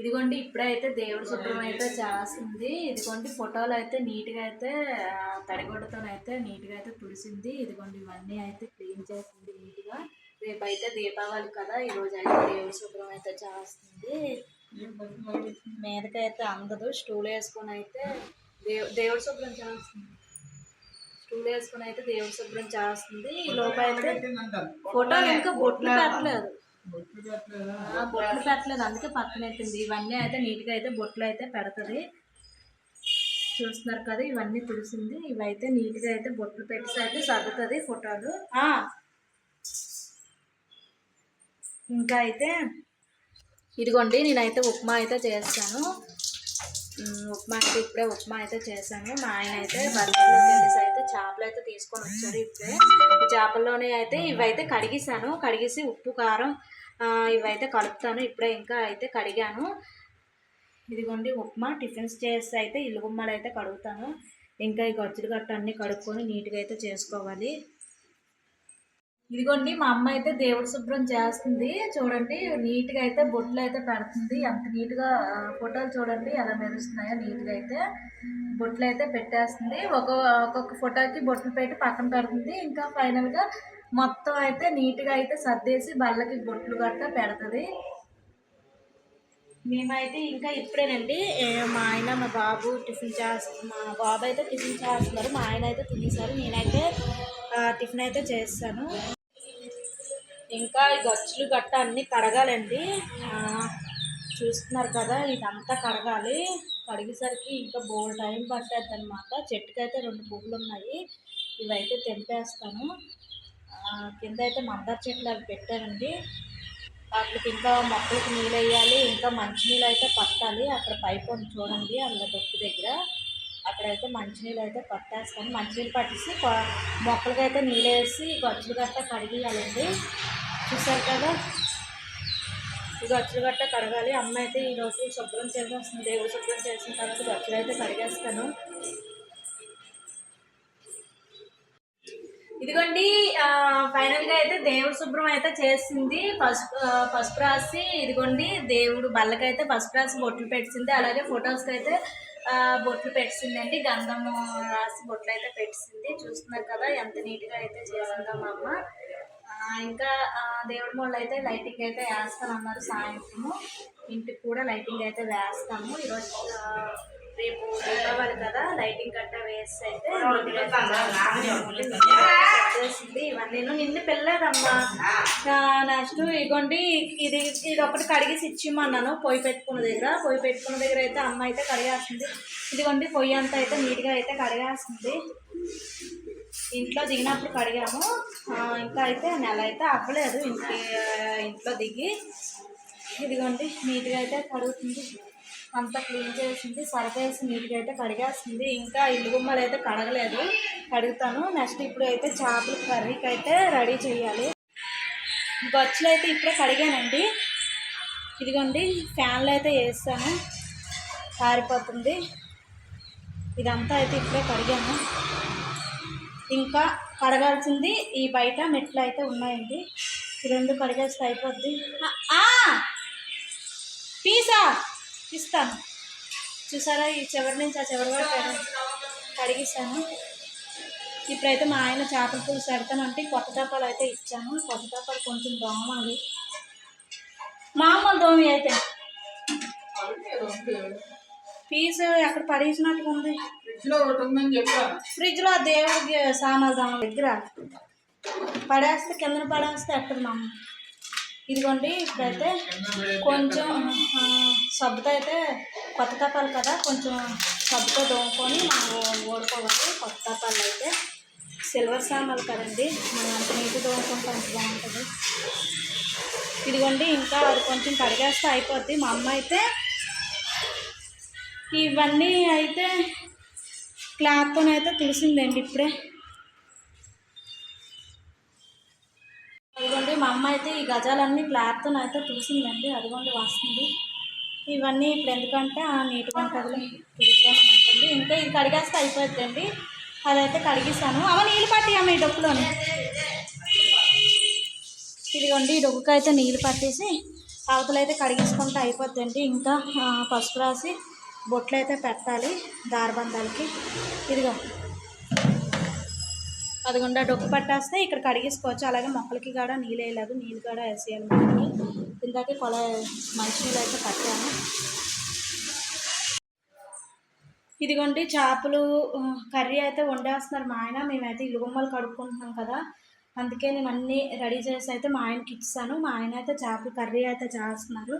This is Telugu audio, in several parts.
ఇదిగోండి ఇప్పుడైతే దేవుడి శుభ్రం అయితే చేస్తుంది. ఇదిగోండి ఫోటోలు అయితే నీట్గా అయితే తడిగుడ్డతోనైతే నీట్గా అయితే తుడిసింది. ఇదిగోండి ఇవన్నీ అయితే క్లీన్ చేసింది నీట్గా. రేపు అయితే దీపావళి కదా ఈరోజు అయితే దేవుడి శుభ్రం అయితే చేస్తుంది. మీదకైతే అందదు స్టూల్ వేసుకొని అయితే దేవు దేవుడి శుభ్రం చేస్తుంది. స్టూల్ వేసుకొని అయితే దేవుడి శుభ్రం చేస్తుంది. ఈ లోపు అయితే ఫోటోలు ఇంకా బొట్లు పెట్టలేదు. బొట్లు పెట్టలేదు అందుకే పక్కన పెట్టింది ఇవన్నీ అయితే నీట్గా అయితే బొట్లు అయితే పెడుతుంది. చూస్తున్నారు కదా ఇవన్నీ తుడిసింది. ఇవైతే నీట్గా అయితే బొట్లు పెట్టి అయితే సర్దుతుంది ఫోటోలు. ఆ. ఇంకా అయితే ఇదిగోండి నేనైతే ఉప్మా అయితే చేస్తాను. ఉప్మా అయితే ఇప్పుడే ఉప్మా అయితే చేశాను. మా ఆయన అయితే బజార్లో వెళ్ళేసి అయితే చేపలు అయితే తీసుకొని వచ్చారు ఇప్పుడే. చేపల్లోనే అయితే ఇవైతే కడిగేసాను కడిగేసి ఉప్పు కారం ఇవైతే కలుపుతాను ఇప్పుడే ఇంకా అయితే కడిగాను. ఇదిగోండి ఉప్మా. టిఫిన్స్ చేసి అయితే ఇల్లు గుమ్మలు అయితే కడుగుతాను. ఇంకా ఈ గచ్చులు గట్ట అన్నీ కడుక్కొని నీట్గా అయితే చేసుకోవాలి. ఇదిగోండి మా అమ్మ అయితే దేవుడు శుభ్రం చేస్తుంది. చూడండి నీట్గా అయితే బొట్లు అయితే పెడుతుంది. ఎంత నీట్గా ఫోటోలు చూడండి ఎలా మెరుస్తున్నాయో నీట్గా అయితే బొట్లు అయితే పెట్టేస్తుంది. ఒక ఒక్కొక్క ఫోటోకి బొట్లు పెట్టి పక్కన పెడుతుంది. ఇంకా ఫైనల్గా మొత్తం అయితే నీట్గా అయితే సర్దేసి బళ్ళకి బొట్లు గట్ట పెడుతుంది. మేమైతే ఇంకా ఇప్పుడేనండి మా ఆయన మా బాబు టిఫిన్ చేస్త మా బాబు అయితే టిఫిన్ చేస్తున్నారు మా ఆయన అయితే తినేసారు నేనైతే టిఫిన్ అయితే చేస్తాను. ఇంకా ఈ గచ్చులు గట్ట అన్నీ కడగాలండి. చూస్తున్నారు కదా ఇదంతా కడగాలి. కడిగేసరికి ఇంకా బోల్ టైం పట్టేద్ది అనమాట చెట్టుకైతే రెండు పువ్వులు ఉన్నాయి ఇవైతే తెంపేస్తాను. కింద అయితే మందార చెట్లు అవి పెట్టారండి. వాటికి ఇంకా మొక్కలకి నీళ్ళు వేయాలి ఇంకా మంచినీళ్ళు అయితే పట్టాలి. అక్కడ పైప్ ఉంది చూడండి అందులో దొక్కు దగ్గర. అక్కడైతే మంచినీళ్ళు అయితే పట్టేస్తాను. మంచినీళ్ళు పట్టేసి మొక్కలకి అయితే నీళ్ళు వేసి గచ్చులు గట్ట కడిగేయాలండి. చూసారు కదా? ఈ గచ్చులు గట్ట కడగాలి. అమ్మ అయితే ఈరోజు శుభ్రం చేసేస్తుంది దేవుడు శుభ్రం చేసిన తర్వాత గచ్చులు అయితే కడిగేస్తాను. ఇదిగోండి ఆ, ఫైనల్గా అయితే దేవుడు శుభ్రం అయితే చేసింది పసుపు పసుపు రాసి ఇదిగోండి దేవుడు బల్లకైతే పసుపు రాసి బొట్లు పెట్టింది అలాగే ఫొటోస్ అయితే బొట్లు పెట్టిందండి గంధము రాసి బొట్లు అయితే పెట్టింది చూస్తున్నారు కదా ఎంత నీట్గా అయితే చేసిందో మా అమ్మ ఇంకా దేవుడి మొళ్ళు అయితే లైటింగ్ అయితే వేస్తామన్నారు సాయంత్రము ఇంటికి కూడా లైటింగ్ అయితే వేస్తాము ఈరోజు రేపు కదా లైటింగ్ గట్టా వేసి అయితే వచ్చేసింది ఇవన్నీ నిన్ను పెళ్ళలేదమ్మా నెక్స్ట్ ఇగోండి ఇది ఇది ఒకటి కడిగేసి ఇచ్చిమన్నాను పొయ్యి పెట్టుకున్న దగ్గర పొయ్యి పెట్టుకున్న దగ్గర అయితే అమ్మ అయితే కడిగేస్తుంది. ఇదిగోండి పొయ్యి అంతా అయితే నీట్గా అయితే కడిగేస్తుంది. ఇంట్లో దిగినప్పుడు కడిగాము. ఇంకా అయితే నెల అయితే అవ్వలేదు. ఇంటి ఇంట్లో దిగి ఇదిగోండి నీట్గా అయితే కడుగుతుంది. అంతా క్లీన్ చేసింది సరిపేసి నీట్గా అయితే కడిగేస్తుంది. ఇంకా ఇల్లు గుమ్మలు అయితే కడగలేదు. కడుగుతాను. నెక్స్ట్ ఇప్పుడు అయితే చేపల కర్రీకి అయితే రెడీ చేయాలి. గొచ్చులు అయితే ఇప్పుడే కడిగానండి. ఇదిగోండి ఫ్యాన్లు అయితే వేస్తాను కారిపోతుంది ఇదంతా అయితే ఇప్పుడే కడిగాను. ఇంకా కడగాల్సింది ఈ బయట మెట్లు అయితే ఉన్నాయండి. ఈ రెండు కడిగేస్తే అయిపోద్ది. పీసా! ఇస్తాను. చూసారా ఈ చివరి నుంచి ఆ చివరి వరకు కడిగిస్తాను. ఇప్పుడైతే మా ఆయన చేపల పులుసు పెడతానంటే కొత్త చేపలు అయితే ఇచ్చాను. కొత్త చేపలు కొంచెం దోమాలి. మామూలు దోమి అయితే. పీసు ఎక్కడ పడేసినట్టుగా ఉంది. ఫ్రిడ్జ్లో దేవుడికి సామాన్ దగ్గర పడేస్తే కిందన పడేస్తే ఎక్కడ మా అమ్మ ఇదిగోండి ఇప్పుడైతే కొంచెం సబ్బుతో అయితే కొత్త తపాలు కదా కొంచెం సబ్బుతో దోముకొని మనం ఓడుకోవాలి కొత్త తపాలు అయితే సిల్వర్ సామాన్లు కదండి మనం అంత నీటి దోముకుంటే అంత బాగుంటుంది. ఇదిగోండి ఇంకా అది కొంచెం కడిగేస్తే అయిపోద్ది. మా అమ్మ అయితే ఇవన్నీ అయితే క్లాత్తోనైతే తెలిసిందండి ఇప్పుడే అదిగోండి మా అమ్మ అయితే ఈ గజాలన్నీ క్లాత్తో అయితే తులిసిందండి అదిగోండి వస్తుంది. ఇవన్నీ ఇప్పుడు ఎందుకంటే ఆ నీట్గా ఉంటుంది తులుస్తాను ఉంటుంది ఇంకా ఇది కడిగేస్తే అయిపోద్దండి అదైతే కడిగిస్తాను అమ్మ నీళ్ళు పట్టి అమ్మ ఈ డొక్కులోని. ఇదిగోండి ఈ డొక్కుకి అయితే నీళ్ళు పట్టేసి అవతల అయితే కడిగించుకుంటే అయిపోద్దండి. ఇంకా పసుపు రాసి బొట్లు అయితే పెట్టాలి దారబంధాలకి. ఇదిగో. అదిగుండా డొక్కు పట్టేస్తే ఇక్కడ కడిగేసుకోవచ్చు. అలాగే మొక్కలకి కూడా నీళ్ళు వేయలేదు నీళ్ళు కూడా వేసేయాలి మనకి. ఇందాకే కొల మంచినీళ్ళు అయితే పట్టాను ఇదిగోండి చేపలు కర్రీ అయితే వండేస్తున్నారు మా ఆయన. మేమైతే ఇలుగుమ్మలు కడుక్కుంటున్నాం కదా. అందుకే నేను అన్నీ రెడీ చేసి అయితే మా ఆయనకి ఇచ్చాను. మా ఆయన అయితే చేపల కర్రీ అయితే చేస్తున్నారు.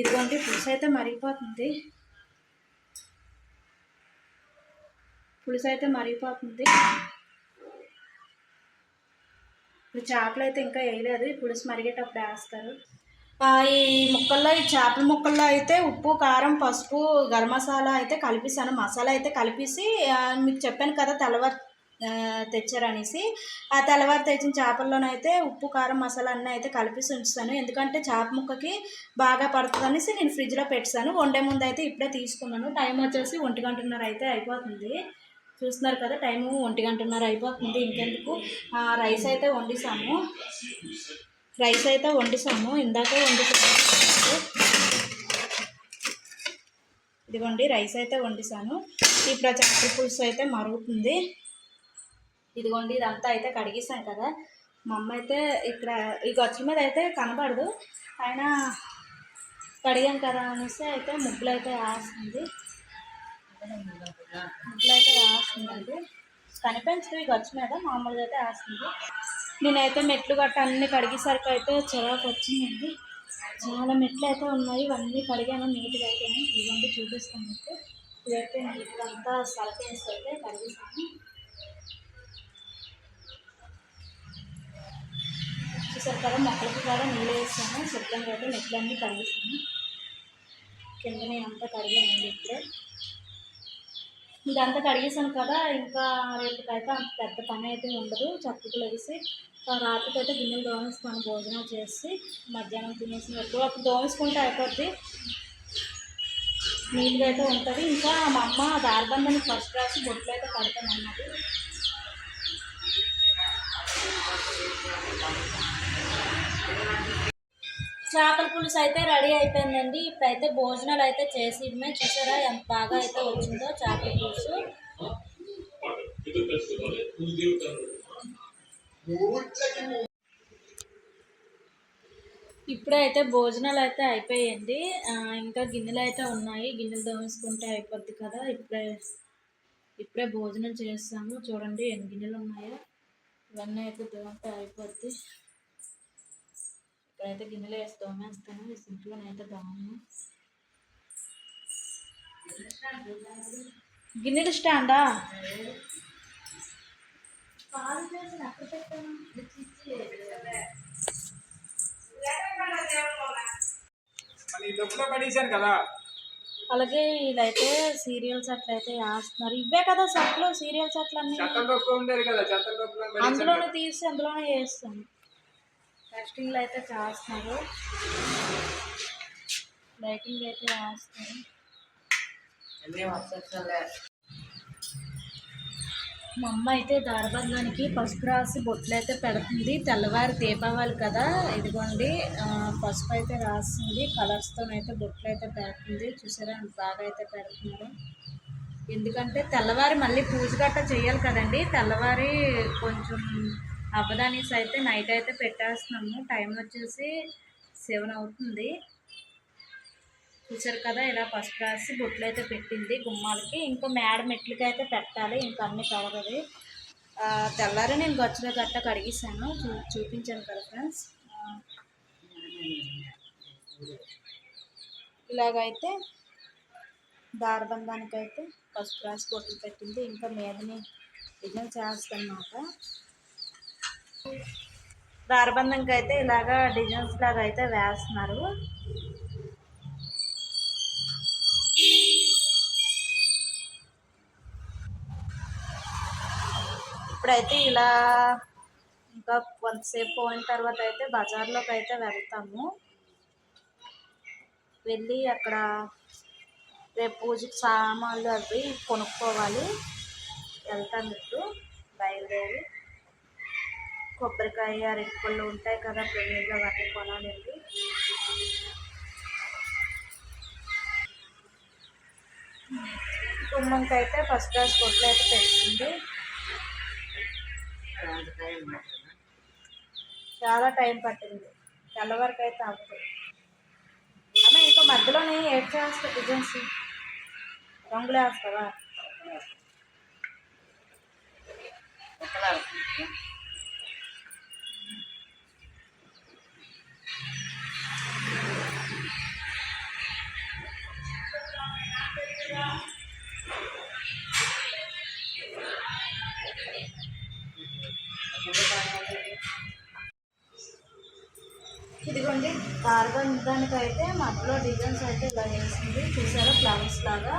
ఇదిగోండి పులుసు అయితే మరిగిపోతుంది. పులుసు అయితే మరిగిపోతుంది. ఇప్పుడు చేపలు అయితే ఇంకా వేయలేదు. ఈ పులుసు మరిగేటప్పుడు వేస్తారు. ఈ ముక్కల్లో ఈ చేపల ముక్కల్లో అయితే ఉప్పు కారం పసుపు గరం మసాలా అయితే కలిపిస్తాను మసాలా అయితే కలిపేసి మీకు చెప్పాను కదా తెల్లవారు తెచ్చారనేసి. ఆ తెల్లవారు తెచ్చిన చేపల్లోనైతే ఉప్పు కారం మసాలా అన్నీ అయితే కలిపేసి ఉంచుతాను. ఎందుకంటే చేప ముక్కకి బాగా పడుతుంది అనేసి నేను ఫ్రిడ్జ్లో పెట్టాను. వండే ముందు అయితే ఇప్పుడే తీసుకున్నాను. టైం వచ్చేసి ఒంటి గంటన్నర అయితే అయిపోతుంది. చూస్తున్నారు కదా టైము ఒంటి గంటన్నర అయిపోతుంది. ఇంకెందుకు? రైస్ అయితే వండిసాము. రైస్ అయితే వండిసాము. ఇందాకే వండిసాము. ఇదిగోండి రైస్ అయితే వండిసాను. ఇప్పుడు ఆ చక్కెర పులుసు అయితే మరుగుతుంది. ఇదిగోండి ఇదంతా అయితే కడిగేసాం కదా. మా అమ్మ అయితే ఇక్కడ ఈ గచ్చుల మీద అయితే కనబడదు. అయినా కడిగాం కదా అనేసి అయితే ముగ్గులు అయితే వేస్తుంది. ఇట్లా అయితే వేస్తుందండి కనిపించదు ఈ గచ్చు మీద మామూలుగా అయితే వేస్తుంది నేనైతే మెట్లు గట్ట అన్ని కడిగేసరికి అయితే చిరాకు వచ్చిందండి. చాలా మెట్లు అయితే ఉన్నాయి ఇవన్నీ కడిగాను నీట్గా అయితే ఇవన్నీ చూపిస్తాను మీకు. ఇదైతే ఇదంతా అంతా అయితే కడిగేసాను. చూసారు కదా మొక్కలకి కూడా నీళ్ళు వేస్తాను శుభ్రంగా అయితే మెట్లన్నీ కడిగేసాను. కిందనే అంతా కడిగానండి ఇప్పుడే. ఇదంతా కడిగేసాను కదా ఇంకా రేపటికైతే అంత పెద్ద పని అయితే ఉండదు. చప్పుకులు వేసి రాత్రికి అయితే గిన్నెలు దోమేసుకొని భోజనం చేసి మధ్యాహ్నం తినేసి ఎప్పుడు అప్పుడు దోమేసుకుంటే అయిపోద్ది. నీట్గా అయితే ఉంటుంది. ఇంకా మా అమ్మ దారబంధాన్ని ఫస్ట్ రాసి బొట్లు అయితే కడతానన్నది. చేపల పులుసు అయితే రెడీ అయిపోయిందండి. ఇప్పుడైతే భోజనాలు అయితే చేసి మేము చూసారా ఎంత బాగా అయితే వచ్చిందో చేపల పులుసు. ఇప్పుడే అయితే భోజనాలు అయితే అయిపోయాయండి ఇంకా గిన్నెలు అయితే ఉన్నాయి. గిన్నెలు దోమేసుకుంటే అయిపోద్ది కదా. ఇప్పుడే ఇప్పుడే భోజనం చేస్తాము. చూడండి ఎన్ని గిన్నెలు ఉన్నాయో. ఇవన్నీ అయితే దోమతే అయిపోద్ది. ఇక్కడైతే గిన్నెలు వేసి దోమేస్తాను ఈ సింక్లోనైతే దోమను గిన్నెలు స్టాండా? అలాగే వీళ్ళైతే సీరియల్స్ అట్లయితే వేస్తున్నారు. ఇవే కదా సట్లు సీరియల్స్ అట్లన్నీ అందులోనే తీసి అందులోనే చేస్తాను టెస్టింగ్లు అయితే చేస్తున్నారు. లైటింగ్ అయితే వేస్తారు మా అమ్మ అయితే దారబంధానికి పసుపు రాసి బొట్లు అయితే పెడుతుంది. తెల్లవారి దీపావళి కదా ఇదిగోండి. పసుపు అయితే రాస్తుంది. కలర్స్తో అయితే బొట్లు అయితే పెడుతుంది. చూసారా బాగా అయితే పెడుతున్నారు. ఎందుకంటే తెల్లవారి మళ్ళీ పూజ గట్ట చేయాలి కదండి. తెల్లవారి కొంచెం అవ్వదానేసి అయితే నైట్ అయితే పెట్టేస్తున్నాము. టైం వచ్చేసి సెవెన్ అవుతుంది. చూసారు కదా ఇలా పసుపు రాసి బొట్లు అయితే పెట్టింది గుమ్మాలకి. ఇంకా మేడ మెట్లకి అయితే పెట్టాలి ఇంకా అన్ని కడగదు తెల్లారి నేను గచ్చులో గట్ట కడిగేసాను చూ చూపించాను కదా ఫ్రెండ్స్. ఇలాగైతే దారబంధానికి అయితే పసుపు రాసి బొట్లు పెట్టింది. ఇంకా మీదని డిజైన్ అన్నమాట దారబంధంకి అయితే ఇలాగా డిజైన్స్ లాగా అయితే వేస్తున్నారు. ఇప్పుడైతే ఇలా ఇంకా కొంతసేపు పోయిన తర్వాత అయితే బజార్లోకి అయితే వెళ్తాము. వెళ్ళి అక్కడ రేపు పూజకి సామాన్లు అవి కొనుక్కోవాలి. వెళ్తాను ఇప్పుడు బయలుదేరి. కొబ్బరికాయ రెక్కలు ఉంటాయి కదా ప్రేమగా వాటిని కొనాలండి. గుమ్మంకైతే ఫస్ట్ క్లాస్ కొట్లు అయితే పెట్టింది. చాలా టైం పట్టింది. తెల్లవరకు అయితే అవుతుంది అమ్మ ఇంకా మధ్యలోనే ఏడ్ చేస్తా డిజైన్స్? రంగులే వేస్తావా? దానికి అయితే మధ్యలో డిజైన్స్ అయితే ఇలా వేసింది. చూసారా? ఫ్లవర్స్ లాగా.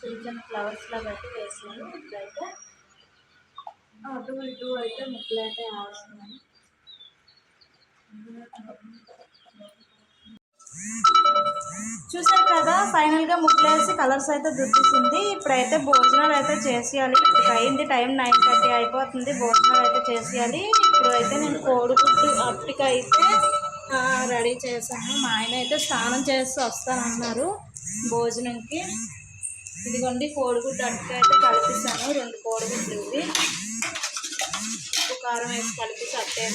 చిన్న చిన్న ఫ్లవర్స్ లాగా అయితే వేసాను. ఇప్పుడైతే అటు ఇటు అయితే ముక్కలు అయితే వేస్తున్నాను చూసారు కదా? ఫైనల్గా ముక్కలేసి కలర్స్ అయితే దుద్దేసింది ఇప్పుడైతే భోజనాలు అయితే చేసేయాలి. ఇప్పుడు అయింది టైం నైన్ థర్టీ అయిపోతుంది. భోజనాలు అయితే చేసేయాలి. ఇప్పుడు అయితే నేను కోడిగుడ్డు అప్పటికైతే రెడీ చేశాను. మా ఆయన అయితే స్నానం చేసి వస్తానన్నారు భోజనంకి. ఇదిగోండి కోడిగుడ్డు అట్టుకు అయితే కలిపిస్తాను రెండు కోడిగుడ్లు ఇవి. ఉప్పు కారం వేసి కలిపి సత్యం